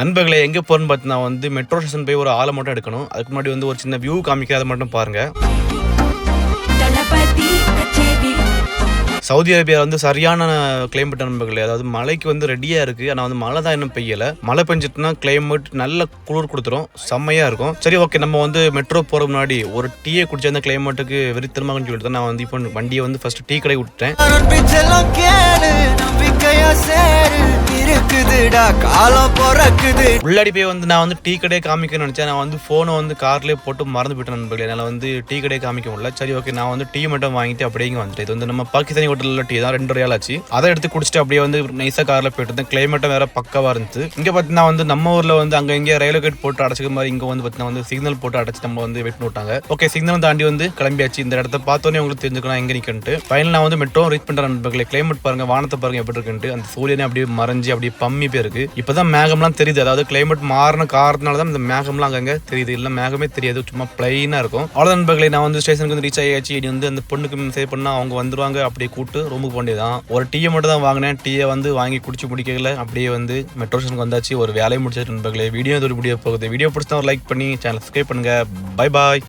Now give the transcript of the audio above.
நண்பர்களே எங்கே போகிறேன்னு பார்த்தீங்கன்னா வந்து மெட்ரோ ஸ்டேஷன் போய் ஒரு ஆளை மட்டும் எடுக்கணும். அதுக்கு முன்னாடி வந்து ஒரு சின்ன வியூ காமிக்க அதை மட்டும் பாருங்க. தளபதி கச்சேரி. சவுதி அரேபியா வந்து சரியான கிளைமேட் நண்பர்களே அதாவது மழைக்கு வந்து ரெடியா இருக்கு. ஆனால் வந்து மழை தான் இன்னும் பெய்யல. மழை பெஞ்சிட்டுனா கிளைமேட் நல்ல குளிர் கொடுத்துரும். செம்மையா இருக்கும். சரி ஓகே நம்ம வந்து மெட்ரோ போற முன்னாடி ஒரு டீயை குடிச்ச அந்த கிளைமேட்டுக்கு வெறித்தனமாகன்னு சொல்லிட்டு நான் வந்து இப்போ வண்டியை வந்து ஃபர்ஸ்ட் டீ கடை விட்டுட்டேன். பறக்குதுடா காலம் பறக்குது. உள்ளாடி போய் வந்து நான் வந்து டீ கடையை காமிக்கணும்னு நினைச்சேன். நான் வந்து ஃபோனை வந்து கார்லேயே போட்டு மறந்து போயிட்டேன் நண்பர்களே. என்னால் வந்து டீ கடையை காமிக்க முடியல. சரி ஓகே நான் வந்து டீ மட்டும் வாங்கிட்டு அப்படியே இங்கே வந்துட்டேன். இது வந்து நம்ம பாகிஸ்தானி ஹோட்டலில் டீ தான். ரெண்டு ரியால் ஆச்சு. அதை எடுத்து குடிச்சிட்டு அப்படியே வந்து நைஸாக காரில் போயிட்டு இருந்தேன். கிளைமேட்டும் வேற பக்கவாக இருந்துச்சு. இங்கே பார்த்தீங்கன்னா வந்து நம்ம ஊரில் வந்து அங்கே இங்கே ரயில்வே கேட் போட்டு அடைச்சிக்க மாதிரி இங்கே வந்து பார்த்தீங்கன்னா வந்து சிக்னல் போட்டு அடைச்சி நம்ம வந்து வெயிட் விட்டாங்க. ஓகே சிக்னல் தாண்டி வந்து கிளம்பியாச்சு. இந்த இடத்த பார்த்தோன்னே உங்களுக்கு தெரிஞ்சுக்கலாம் எங்கே நிற்கன்ட்டு ஃபைனல் நான் வந்து மெட்ரோ ரீச் பண்ணுற நண்பர்களே. கிளைமேட் பாருங்க வானத்தை பாருங்க எப்படி இருக்குன்ட்டு. அந்த சூரியனை அப்படியே மறைஞ்சு அப்படியே கம்மி போயிருக்கு இப்போதான் மேகம்லாம் தெரியுது. அதாவது கிளைமேட் மாறின காரணத்தினால தான் இந்த மேகம்லாம் அங்கங்கே தெரியுது. இல்லை மேகமே தெரியாது. சும்மா பிளைனாக இருக்கும். அவ்வளோ நண்பர்களை நான் வந்து ஸ்டேஷனுக்கு வந்து ரீச் ஆகியாச்சு இனி வந்து அந்த பொண்ணுக்கு சேவ் பண்ணால் அவங்க வந்துருவாங்க. அப்படியே கூப்பிட்டு ரூமுக்கு போண்டியதான் ஒரு டீயை மட்டும் தான் வாங்கினேன். டீயை வந்து வாங்கி குடிச்சு முடிக்கல. அப்படியே வந்து மெட்ரோ ஸ்டேஷனுக்கு வந்தாச்சு. ஒரு வேலையை முடிச்சிட்டு நண்பர்களே வீடியோ இதோட முடிய போகுது. வீடியோ பிடிச்சா ஒரு லைக் பண்ணி சேனல் சப்ஸ்கிரைப் பண்ணுங்க. Bye bye